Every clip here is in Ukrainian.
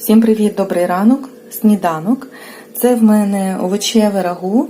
Всім привіт, добрий ранок, сніданок. Це в мене овочеве рагу,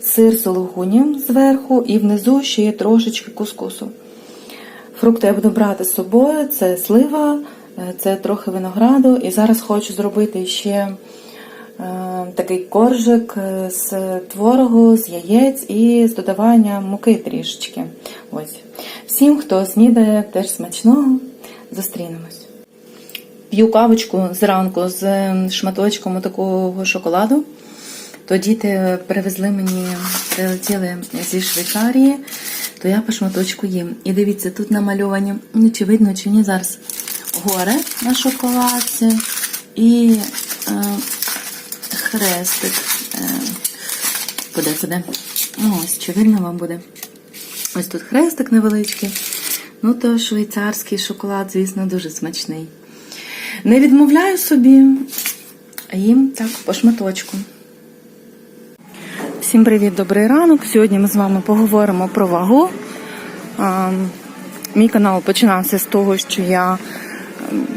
сир сологуні зверху і внизу ще є трошечки кускусу. Фрукти я буду брати з собою: це слива, е, це трохи винограду. І зараз хочу зробити ще е, такий коржик е, з творогу, з яєць і з додаванням муки трішечки. Ось. Всім, хто снідає, теж смачного. Зустрінемось. П'ю кавочку зранку з шматочком такого шоколаду. То діти привезли мені, прилетіли зі Швейцарії, то я по шматочку їм. І дивіться, тут намальовані, ну чи видно, чи ні, зараз горе на шоколадці і е, хрестик. Е, куди, куди? Ось, чи видно вам буде? Ось тут хрестик невеличкий. Ну, то швейцарський шоколад, звісно, дуже смачний. Не відмовляю собі, їм так по шматочку. Всім привіт, добрий ранок. Сьогодні ми з вами поговоримо про вагу. Мій канал починався з того, що я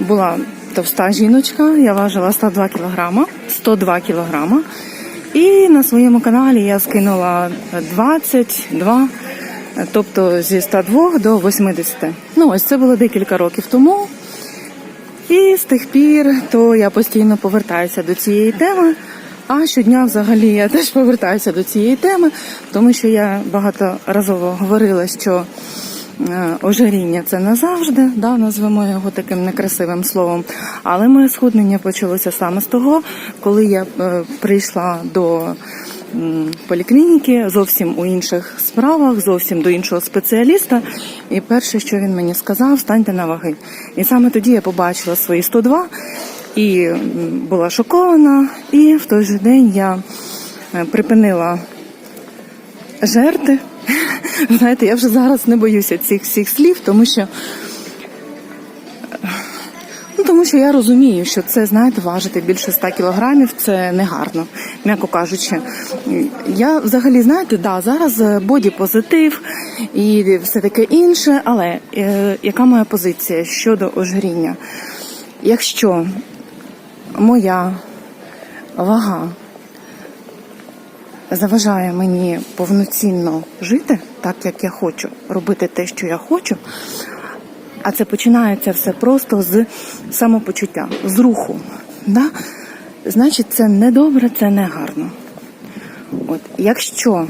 була товста жіночка, я важила 102 кг, 102 кг. І на своєму каналі я скинула 22, тобто зі 102 до 80. Ну, ось це було декілька років тому. І з тих пір то я постійно повертаюся до цієї теми. А щодня взагалі я теж повертаюся до цієї теми, тому що я багаторазово говорила, що е, ожиріння це назавжди, да, назвемо його таким некрасивим словом. Але моє схуднення почалося саме з того, коли я е, прийшла до поліклініки зовсім у інших справах, зовсім до іншого спеціаліста. І перше, що він мені сказав, станьте на ваги. І саме тоді я побачила свої 102 і була шокована. І в той же день я е, припинила жерти. Знаєте, я вже зараз не боюся цих всіх слів, тому що. Тому що я розумію, що це, знаєте, важити більше 100 кілограмів це негарно, м'яко кажучи. Я взагалі, знаєте, да, зараз боді позитив і все таке інше, але е, яка моя позиція щодо ожиріння? Якщо моя вага заважає мені повноцінно жити, так як я хочу, робити те, що я хочу. А це починається все просто з самопочуття, з руху. Да? Значить, це не добре, це не гарно. От, Якщо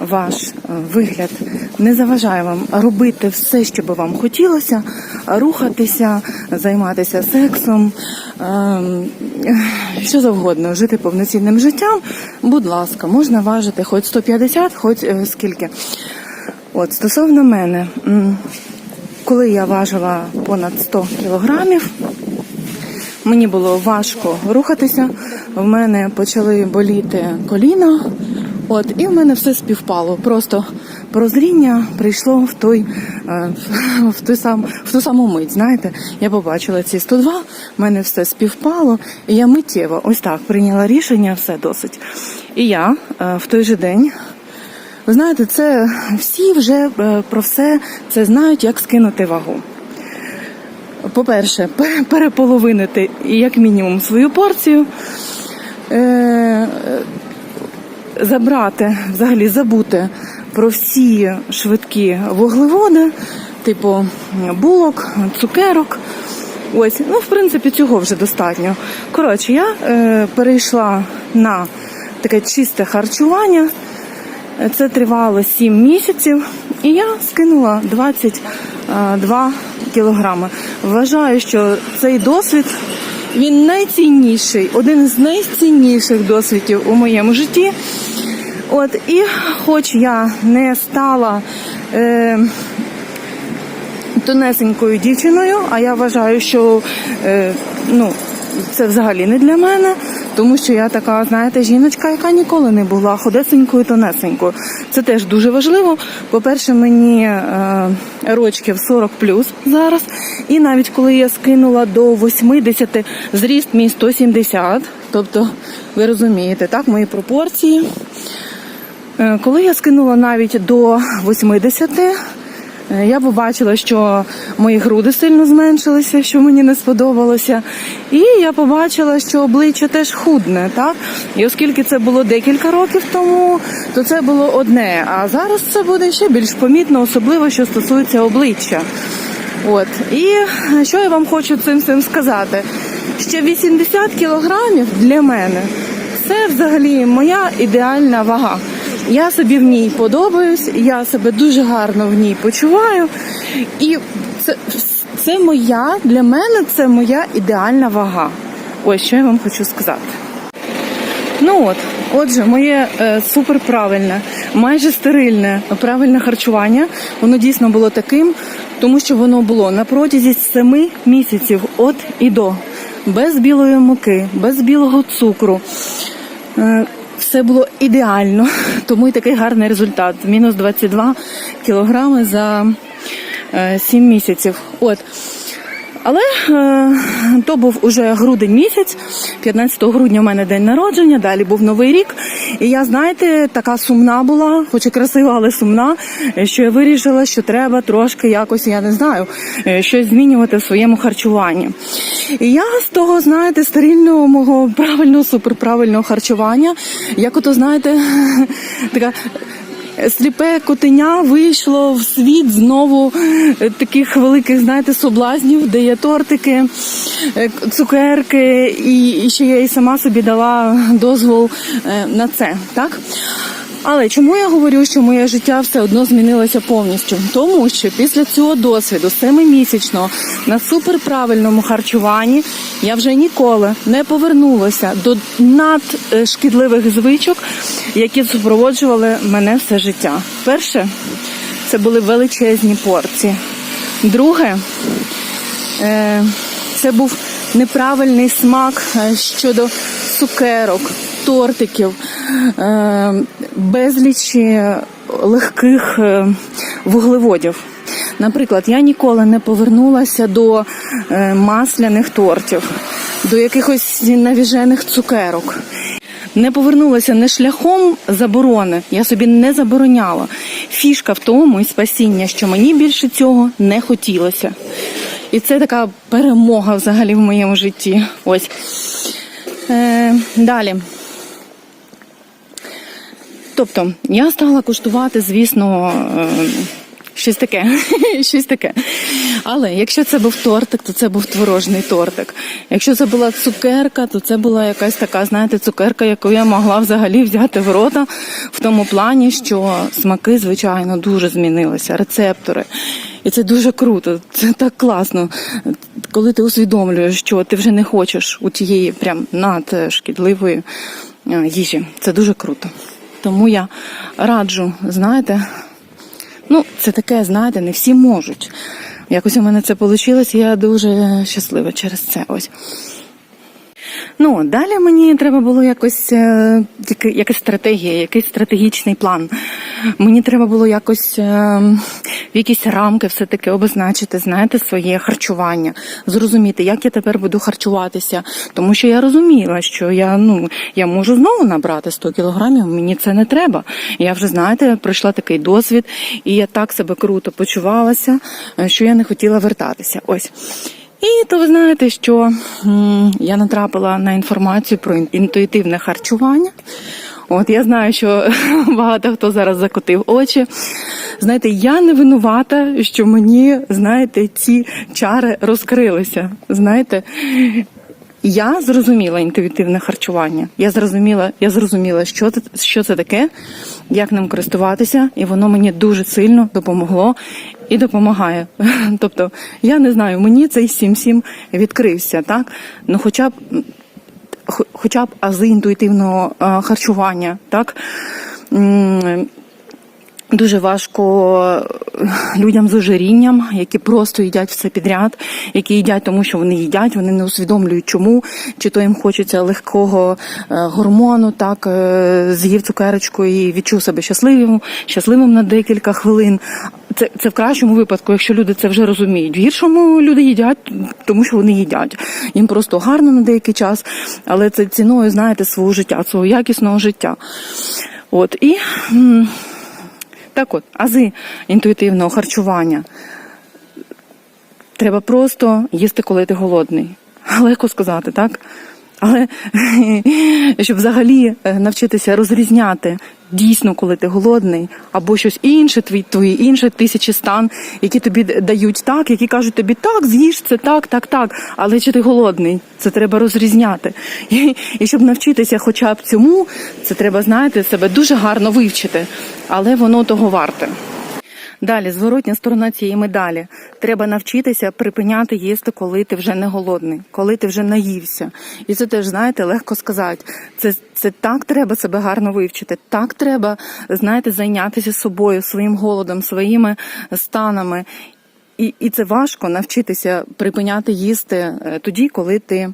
ваш е, вигляд не заважає вам робити все, що би вам хотілося, рухатися, займатися сексом, ем, що завгодно, жити повноцінним життям, будь ласка, можна важити хоч 150, хоч е, скільки. От, Стосовно мене, коли я важила понад 100 кілограмів, мені було важко рухатися, в мене почали боліти коліна. От, і в мене все співпало. Просто прозріння прийшло в той е, в той сам в ту саму мить. Знаєте, я побачила ці 102, в мене все співпало, і я миттєво ось так прийняла рішення, все досить. І я е, в той же день. Ви знаєте, це всі вже е, про все це знають, як скинути вагу. По-перше, переполовинити як мінімум свою порцію забрати, взагалі забути про всі швидкі вуглеводи, типу булок, цукерок. Ось, ну, в принципі, цього вже достатньо. Коротше, я е, перейшла на таке чисте харчування. Це тривало 7 місяців, і я скинула 22 кілограми. Вважаю, що цей досвід він найцінніший, один з найцінніших досвідів у моєму житті. От і хоч я не стала е, тонесенькою дівчиною, а я вважаю, що е, ну, це взагалі не для мене, тому що я така, знаєте, жіночка, яка ніколи не була ходесенькою, тонесенькою. Це теж дуже важливо. По-перше, мені е, рочків 40 плюс зараз. І навіть коли я скинула до 80, зріст мій 170, тобто, ви розумієте, так, мої пропорції. Е, коли я скинула навіть до 80, Е, Я побачила, що мої груди сильно зменшилися, що мені не сподобалося. І я побачила, що обличчя теж худне, так? І оскільки це було декілька років тому, то це було одне. А зараз це буде ще більш помітно, особливо що стосується обличчя. От. І що я вам хочу цим всім сказати? Ще 80 кілограмів для мене це взагалі моя ідеальна вага. Я собі в ній подобаюсь, я себе дуже гарно в ній почуваю. І це, це моя, для мене це моя ідеальна вага. Ось що я вам хочу сказати. Ну от, отже, моє е, суперправильне, майже стерильне правильне харчування, воно дійсно було таким, тому що воно було на протязі семи місяців от і до, без білої муки, без білого цукру. Е, все було ідеально, тому і такий гарний результат. Мінус 22 кілограми за е, 7 місяців. От. Але е, то був уже грудень місяць, 15 грудня в мене день народження, далі був новий рік. І я, знаєте, така сумна була, хоч і красива, але сумна, е, що я вирішила, що треба трошки якось, я не знаю, е, щось змінювати в своєму харчуванні. І я з того, знаєте, стерильного мого правильного, суперправильного харчування, як ото, знаєте, така сліпе котеня вийшло в світ знову е, таких великих, знаєте, соблазнів, де є тортики, е, цукерки, і, і ще я і сама собі дала дозвол е, на це, так? Але чому я говорю, що моє життя все одно змінилося повністю? Тому що після цього досвіду семимісячного на суперправильному харчуванні я вже ніколи не повернулася до надшкідливих звичок, які супроводжували мене все життя. Перше, це були величезні порції. Друге, е, це був неправильний смак е, щодо цукерок, тортиків, е, безліч е, легких е, вуглеводів. Наприклад, я ніколи не повернулася до е, масляних тортів, до якихось навіжених цукерок. Не повернулася не шляхом заборони, я собі не забороняла. Фішка в тому і спасіння, що мені більше цього не хотілося. І це така перемога взагалі в моєму житті. Ось. Е, далі. Тобто, я стала куштувати, звісно, е, щось таке. щось таке. Але якщо це був тортик, то це був творожний тортик. Якщо це була цукерка, то це була якась така, знаєте, цукерка, яку я могла взагалі взяти в рота в тому плані, що смаки, звичайно, дуже змінилися, рецептори. І це дуже круто, це так класно, коли ти усвідомлюєш, що ти вже не хочеш у тієї прям надшкідливої е, їжі. Це дуже круто. Тому я раджу, знаєте, ну, це таке, знаєте, не всі можуть. Якось у мене це вийшло, і я дуже щаслива через це. Ось. Ну, далі мені треба було якось е, якась стратегія, якийсь стратегічний план. Мені треба було якось е, в якісь рамки все-таки обозначити, знаєте, своє харчування, зрозуміти, як я тепер буду харчуватися. Тому що я розуміла, що я, ну, я можу знову набрати 100 кілограмів, мені це не треба. Я вже, знаєте, пройшла такий досвід, і я так себе круто почувалася, е, що я не хотіла вертатися. Ось. І то ви знаєте, що я натрапила на інформацію про інтуїтивне харчування. От я знаю, що багато хто зараз закотив очі. Знаєте, я не винувата, що мені, знаєте, ці чари розкрилися. Знаєте, я зрозуміла інтуїтивне харчування. Я зрозуміла, я зрозуміла, що це, що це таке, як ним користуватися, і воно мені дуже сильно допомогло і допомагає. Тобто, я не знаю, мені цей 7-7 відкрився, так? Ну, хоча б хоча б ази інтуїтивного е, харчування, так? Дуже важко е, людям з ожирінням, які просто їдять все підряд, які їдять, тому що вони їдять, вони не усвідомлюють, чому, чи то їм хочеться легкого е, гормону, так е, з'їв цукерочку і відчув себе щасливим, щасливим на декілька хвилин. Це, це в кращому випадку, якщо люди це вже розуміють. В гіршому люди їдять, тому що вони їдять. Їм просто гарно на деякий час, але це ціною, знаєте, свого життя, свого якісного життя. От і. Так от, ази інтуїтивного харчування. Треба просто їсти, коли ти голодний. Легко сказати, так? Але щоб взагалі е, навчитися розрізняти дійсно, коли ти голодний, або щось інше, твій твої інші тисячі стан, які тобі дають так, які кажуть тобі так, з'їж це так, так, так. Але чи ти голодний? Це треба розрізняти. І, і щоб навчитися хоча б цьому, це треба, знаєте, себе дуже гарно вивчити, але воно того варте. Далі, зворотня сторона цієї медалі. Треба навчитися припиняти їсти, коли ти вже не голодний, коли ти вже наївся. І це теж, знаєте, легко сказати. Це, це так треба себе гарно вивчити. Так треба, знаєте, зайнятися собою, своїм голодом, своїми станами. І, і це важко навчитися припиняти їсти е, тоді, коли ти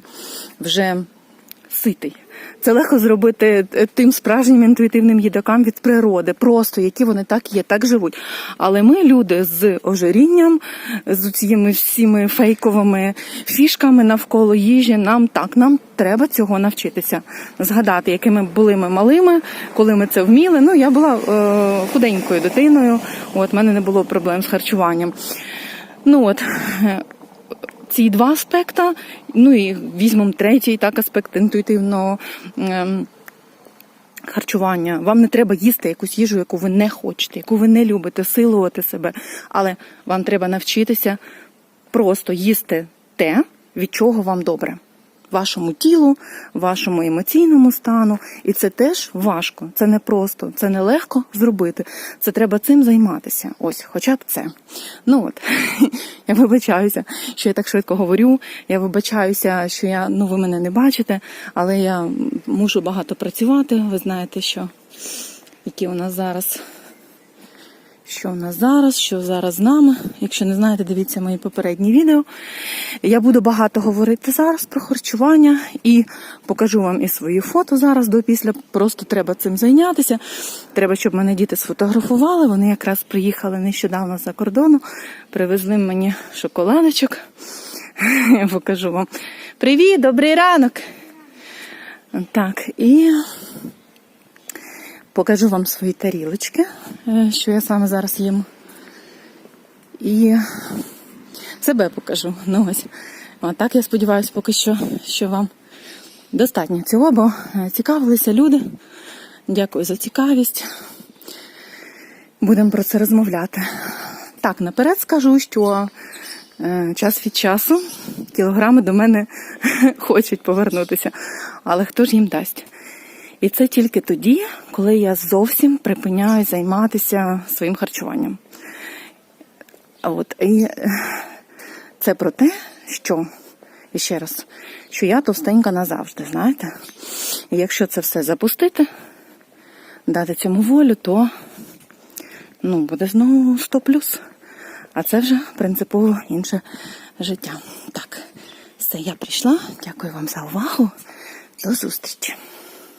вже ситий. Це легко зробити е, тим справжнім інтуїтивним їдакам від природи, просто які вони так є, так живуть. Але ми, люди з ожирінням, з цими всіми фейковими фішками навколо їжі, нам так, нам треба цього навчитися. Згадати, якими були ми малими, коли ми це вміли. Ну, я була е, худенькою дитиною, от в мене не було проблем з харчуванням. Ну от. Ці два аспекти, ну і візьмемо третій так аспект інтуїтивного ем, харчування. Вам не треба їсти якусь їжу, яку ви не хочете, яку ви не любите, силувати себе. Але вам треба навчитися просто їсти те, від чого вам добре. Вашому тілу, вашому емоційному стану, і це теж важко. Це не просто, це не легко зробити. Це треба цим займатися. Ось, хоча б це. Ну от я вибачаюся, що я так швидко говорю. Я вибачаюся, що я ну ви мене не бачите, але я мушу багато працювати. Ви знаєте, що які у нас зараз. Що у нас зараз, що зараз з нами. Якщо не знаєте, дивіться мої попередні відео. Я буду багато говорити зараз про харчування і покажу вам і свої фото зараз до після. Просто треба цим зайнятися. Треба, щоб мене діти сфотографували. Вони якраз приїхали нещодавно за кордону, привезли мені шоколадочок. Я покажу вам. Привіт, добрий ранок! Так, і покажу вам свої тарілочки, е, що я саме зараз їм. І себе покажу. Ну ось. А я сподіваюся, поки що, що вам достатньо цього, бо е, цікавилися люди. Дякую за цікавість. Будемо про це розмовляти. Так, наперед скажу, що е, час від часу кілограми до мене хочуть повернутися, але хто ж їм дасть? І це тільки тоді, коли я зовсім припиняю займатися своїм харчуванням. От, і е, це про те, що, і ще раз, що я товстенька назавжди, знаєте? І якщо це все запустити, дати цьому волю, то ну, буде знову 100 плюс. А це вже принципово інше життя. Так, все, я прийшла. Дякую вам за увагу. До зустрічі.